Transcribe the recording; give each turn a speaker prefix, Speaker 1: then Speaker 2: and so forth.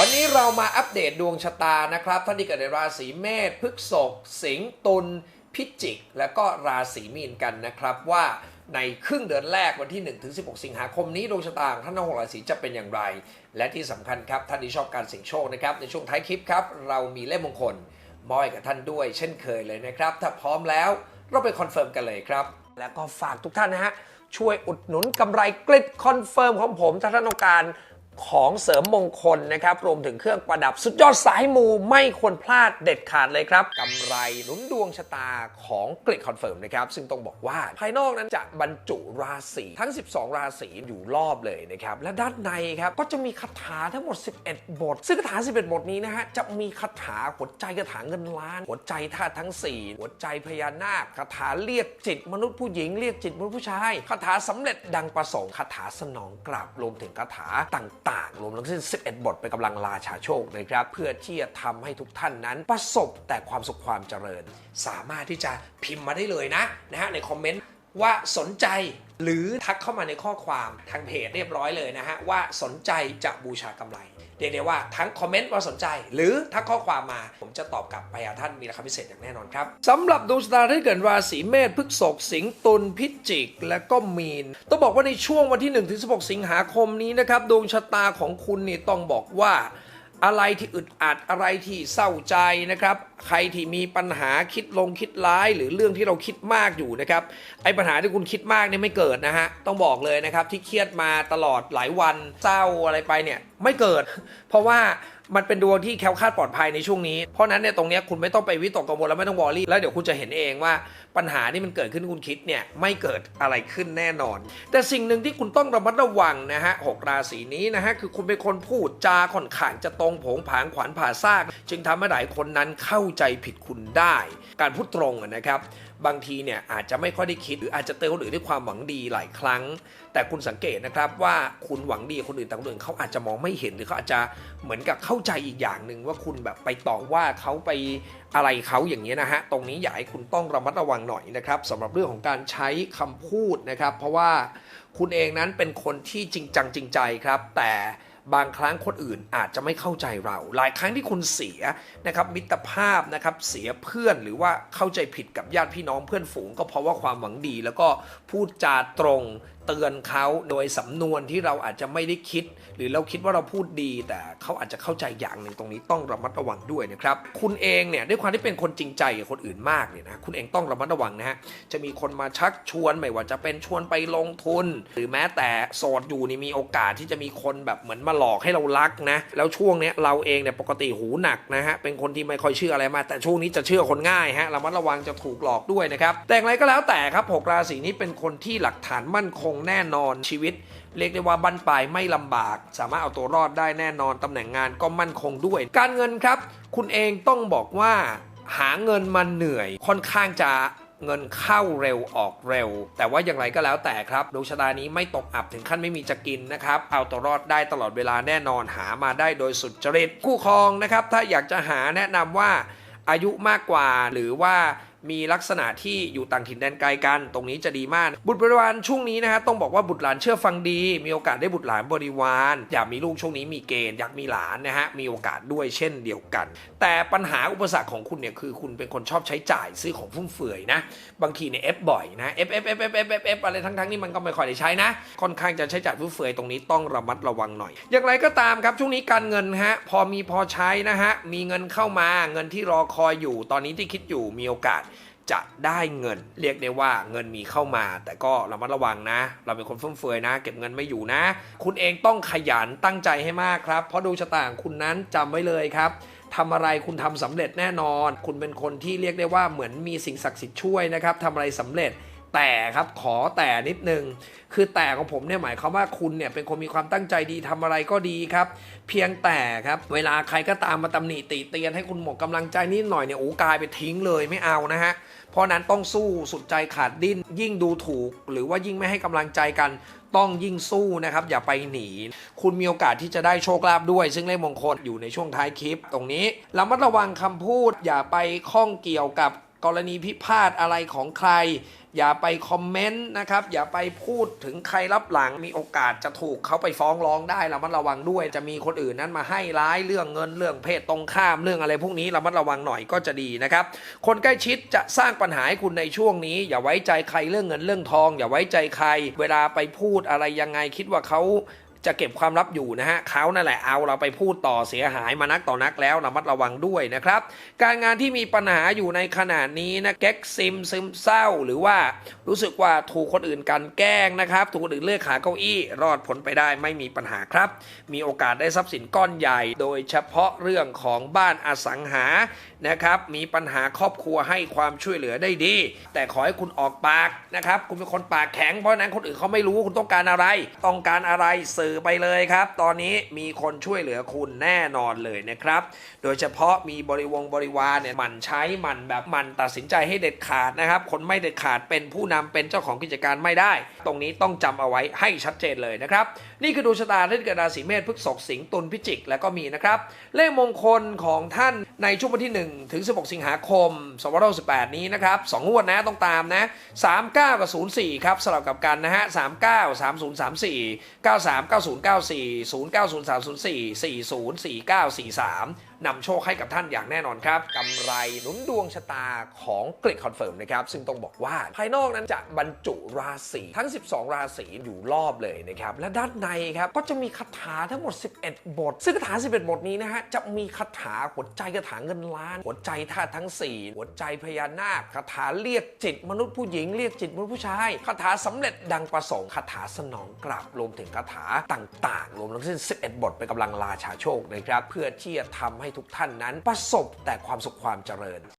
Speaker 1: วันนี้เรามาอัปเดตดวงชะตานะครับท่านที่เกิดในราศีเมษพฤษภสิงห์ตุลพิจิก และก็ราศีมีนกันนะครับว่าในครึ่งเดือนแรกวันที่1ถึง16 สิงหาคมนี้ดวงชะตาของท่านทั้งหกราศีจะเป็นอย่างไร และที่สำคัญครับท่านที่ชอบการเสี่ยงโชคนะครับในช่วงท้ายคลิปครับเรามีเลขมงคลมอบให้กับท่านด้วย เช่นเคยเลยนะครับ ถ้าพร้อมแล้วเราไปคอนเฟิร์มกันเลยครับ แล้วก็ฝากทุกท่านนะฮะช่วยอุดหนุนกำไรกริดคอนเฟิร์มของผมถ้าท่านต้องการ ของเสริมมงคลนะครับ รวมถึงเครื่องประดับสุดยอดสายมูไม่ควรพลาดเด็ดขาดเลยครับกำไรหนุนดวงชะตาของกริดคอนเฟิร์มนะครับ ซึ่งต้องบอกว่าภายนอกนั้นจะบรรจุราศีทั้ง 12 ราศีอยู่รอบเลยนะครับ และด้านในครับก็จะมีคาถาทั้งหมด 11 บท ซึ่งคาถา 11 บทนี้นะฮะจะมีคาถาหัวใจคาถาเงินล้าน หัวใจธาตุทั้ง 4 หัวใจพญานาคคาถาเรียกจิตมนุษย์ผู้หญิงเรียกจิตมนุษย์ผู้ชายคาถาสำเร็จดังประสงค์คาถาสนองกลับรวมถึงคาถาต่างๆ รวมทั้งสิ้น 11 บทเป็นกำลังราชาโชคนะครับ เพื่อที่จะทำให้ทุกท่านนั้นประสบแต่ความสุขความเจริญ สามารถที่จะพิมพ์มาได้เลยนะนะฮะในคอมเมนต์ว่าสนใจหรือทักเข้ามาในข้อความทางเพจเรียบร้อยเลยนะฮะว่าสนใจจะบูชากำไร เรียกได้ว่าทั้งคอมเมนต์ว่าสนใจ หรือทักข้อความมา ผมจะตอบกลับไปหาท่านมีราคาพิเศษอย่างแน่นอนครับสำหรับดวงชะตาที่เกิดราศีเมษพฤษภสิงห์ตุลพิจิก และก็มีน ต้องบอกว่าในช่วงวันที่1ถึง16 สิงหาคมนี้นะครับดวงชะตาของคุณนี่ต้องบอกว่า อะไรที่อึดอัดอะไรที่เศร้าใจนะครับใครที่มีปัญหาคิดลงคิดร้ายหรือเรื่องที่เราคิดมากอยู่นะครับไอ้ปัญหาที่คุณคิดมากเนี่ยไม่เกิดนะฮะต้องบอกเลยนะครับที่เครียดมาตลอดหลายวันเศร้าอะไรไปเนี่ยไม่เกิด เพราะว่ามันเป็นดวงที่แคล้วคลาดปลอดภัยในช่วงนี้ เพราะนั้นเนี่ยตรงเนี้ยคุณไม่ต้องไปวิตกกังวลแล้วไม่ต้องวอรี่ แล้วเดี๋ยวคุณจะเห็นเองว่าปัญหาที่มันเกิดขึ้นคุณคิดเนี่ยไม่เกิดอะไรขึ้นแน่นอน แต่สิ่งหนึ่งที่คุณต้องระมัดระวังนะฮะหกราศีนี้นะฮะคือคุณเป็นคนพูดจาค่อนข้างจะตรงผงผางขวานผ่าซาก จึงทำให้หลายคนนั้นเข้าใจผิดคุณได้ การพูดตรงนะครับ บางทีเนี่ยอาจจะไม่ค่อยได้คิดหรืออาจจะเตือนคนอื่นด้วยความหวังดีหลายครั้ง แต่คุณสังเกตนะครับว่าคุณหวังดีคนอื่นต่คนอื่นเขาอาจจะมองไม่เห็นหรือเขาอาจจะเหมือนกับเข้าใจอีกอย่างหนึ่งว่าคุณแบบไปต่อว่าเขาไปอะไรเขาอย่างนี้ยนะฮะตรงนี้อยากให้คุณต้องระมัดระวังหน่อยนะครับสำหรับเรื่องของการใช้คำพูดนะครับ เพราะว่าคุณเองนั้นเป็นคนที่จริงจังจริงใจครับ แต่ บางครั้งคนอื่นอาจจะไม่เข้าใจเรา หลายครั้งที่คุณเสียนะครับมิตรภาพนะครับเสียเพื่อนหรือว่าเข้าใจผิดกับญาติพี่น้องเพื่อนฝูง ก็เพราะว่าความหวังดี แล้วก็พูดจาตรง เตือนเขาโดยสำนวนที่เราอาจจะไม่ได้คิด หรือเราคิดว่าเราพูดดี แต่เขาอาจจะเข้าใจอย่างหนึ่งตรงนี้ต้องระมัดระวังด้วยนะครับคุณเองเนี่ยด้วยความที่เป็นคนจริงใจกับคนอื่นมากเนี่ยนะคุณเองต้องระมัดระวังนะฮะจะมีคนมาชักชวนไม่ว่าจะเป็นชวนไปลงทุน หรือแม้แต่โสดอยู่นี่มีโอกาสที่จะมีคนแบบเหมือนมาหลอกให้เรารักนะแล้วช่วงเนี้ยเราเองเนี่ยปกติหูหนักนะฮะเป็นคนที่ไม่ค่อยเชื่ออะไรมา แต่ช่วงนี้จะเชื่อคนง่ายฮะระมัดระวังจะถูกหลอกด้วยนะครับแต่อย่างไรก็แล้วแต่ครับหกราศีนี้เป็นคนที่หลักฐานมั่นคงแน่นอนชีวิต เรียกได้ว่าบั้นปลายไม่ลำบาก สามารถเอาตัวรอดได้แน่นอนตำแหน่งงานก็มั่นคงด้วย การเงินครับ คุณเองต้องบอกว่า หาเงินมาเหนื่อย ค่อนข้างจะเงินเข้าเร็วออกเร็ว แต่ว่าอย่างไรก็แล้วแต่ครับดวงชะตานี้ไม่ตกอับถึงขั้นไม่มีจะกินนะครับ เอาตัวรอดได้ตลอดเวลาแน่นอนหามาได้โดยสุดจริตคู่ครองนะครับ ถ้าอยากจะหาแนะนำว่าอายุมากกว่าหรือว่า มีลักษณะที่อยู่ต่างถิ่นแดนไกลกัน ตรงนี้จะดีมาก บุตรบริวารช่วงนี้นะฮะต้องบอกว่าบุตรหลานเชื่อฟังดี มีโอกาสได้บุตรหลานบริวาร อยากมีลูกช่วงนี้มีเกณฑ์อยากมีหลานนะฮะมีโอกาสด้วยเช่นเดียวกัน แต่ปัญหาอุปสรรคของคุณเนี่ยคือคุณเป็นคนชอบใช้จ่ายซื้อของฟุ่มเฟือยนะบางทีเนี่ยเอฟบ่อยนะเอฟเอฟเอฟเอฟเอฟเอฟเอฟอะไรทั้งๆนี่มันก็ไม่ค่อยได้ใช้นะ ค่อนข้างจะใช้จ่ายฟุ่มเฟือยตรงนี้ต้องระมัดระวังหน่อย อย่างไรก็ตามครับช่วงนี้การเงินฮะพอมีพอใช้นะฮะมีเงินเข้ามาเงินที่รอคอยอยู่ตอนนี้ที่คิดอยู่มีโอกาส จะได้เงิน เรียกได้ว่าเงินมีเข้ามา แต่ก็ระมัดระวังนะ เราเป็นคนฟุ่มเฟือยนะ เก็บเงินไม่อยู่นะ คุณเองต้องขยันตั้งใจให้มากครับ เพราะดวงชะตางคุณนั้นจำไว้เลยครับทำอะไรคุณทำสำเร็จแน่นอน คุณเป็นคนที่เรียกได้ว่าเหมือนมีสิ่งศักดิ์สิทธิ์ช่วยนะครับทำอะไรสำเร็จ แต่ครับขอแต่นิดนึง คือแต่ของผมเนี่ยหมายความว่าคุณเนี่ยเป็นคนมีความตั้งใจดีทำอะไรก็ดีครับ เพียงแต่ครับเวลาใครก็ตามมาตำหนิติเตียนให้คุณหมดกำลังใจนิดหน่อยเนี่ยโอ้กลายไปทิ้งเลยไม่เอานะฮะเพราะนั้นต้องสู้สุดใจขาดดิ้น ยิ่งดูถูก หรือว่ายิ่งไม่ให้กำลังใจกันต้องยิ่งสู้นะครับ อย่าไปหนี คุณมีโอกาสที่จะได้โชคลาภด้วย ซึ่งเลขมงคลอยู่ในช่วงท้ายคลิป ตรงนี้ระมัดระวังคำพูดอย่าไปข้องเกี่ยวกับ กรณีพิพาทอะไรของใคร อย่าไปคอมเมนต์นะครับ อย่าไปพูดถึงใครรับหลังมีโอกาสจะถูกเขาไปฟ้องร้องได้ระมัดระวังด้วย จะมีคนอื่นนั้นมาให้ร้ายเรื่องเงินเรื่องเพศตรงข้ามเรื่องอะไรพวกนี้ระมัดระวังหน่อยก็จะดีนะครับ คนใกล้ชิดจะสร้างปัญหาให้คุณในช่วงนี้ อย่าไว้ใจใครเรื่องเงินเรื่องทอง อย่าไว้ใจใคร เวลาไปพูดอะไรยังไงคิดว่าเขา จะเก็บความลับอยู่นะฮะเขานั่นแหละเอาเราไปพูดต่อเสียหายมานักต่อนักแล้วระมัดระวังด้วยนะครับ การงานที่มีปัญหาอยู่ในขณะนี้นะแก๊กซิมซึมเศร้า หรือว่ารู้สึกว่าถูกคนอื่นกันแกล้งนะครับ ถูกคนอื่นเลือกขาเก้าอี้รอดผลไปได้ไม่มีปัญหาครับ มีโอกาสได้ทรัพย์สินก้อนใหญ่ โดยเฉพาะเรื่องของบ้านอสังหานะครับมีปัญหาครอบครัวให้ความช่วยเหลือได้ดี แต่ขอให้คุณออกปากนะครับคุณเป็นคนปากแข็งเพราะนั้นคนอื่นเขาไม่รู้ว่าคุณต้องการอะไร ต้องการอะไรสื่อไปเลยครับ ตอนนี้มีคนช่วยเหลือคุณแน่นอนเลยนะครับ โดยเฉพาะมีบริวงบริวารเนี่ยหมันใช้มันแบบหมันตัดสินใจให้เด็ดขาดนะครับ คนไม่เด็ดขาดเป็นผู้นำเป็นเจ้าของกิจการไม่ได้ ตรงนี้ต้องจำเอาไว้ให้ชัดเจนเลยนะครับ นี่คือดวงชะตาที่เกิดราศีเมษพฤษภสิงห์ตุลพิจิกและก็มีนะครับเลขมงคลของท่านในช่วงวันที่ 1 ถึง 16 สิงหาคม2568 นี้นะครับสองวดนะต้องตามนะ 39 กับ 04 ครับสลับกับกันนะฮะ 39 3034 93 9094 090304 40 49 43นำโชคให้กับท่านอย่างแน่นอนครับกำไรหนุนดวงชะตาของกริดคอนเฟิร์มนะครับ ซึ่งต้องบอกว่าภายนอกนั้นจะบรรจุราศีทั้ง 12 ราศีอยู่รอบเลยนะครับ และด้านในครับก็จะมีคาถาทั้งหมด 11 บท ซึ่งคาถา 11 บทนี้นะฮะจะมีคาถาหัวใจคาถาเงินล้าน หัวใจธาตุทั้ง 4 หัวใจพญานาคคาถาเรียกจิตมนุษย์ผู้หญิงเรียกจิตมนุษย์ผู้ชายคาถาสำเร็จดังประสงค์คาถาสนองกลับรวมถึงคาถาต่าง ๆ รวมทั้งสิ้น 11 บทเป็นกำลังราชาโชคนะครับเพื่อที่จะทำใให้ทุกท่านนั้น ประสบแต่ความสุขความเจริญ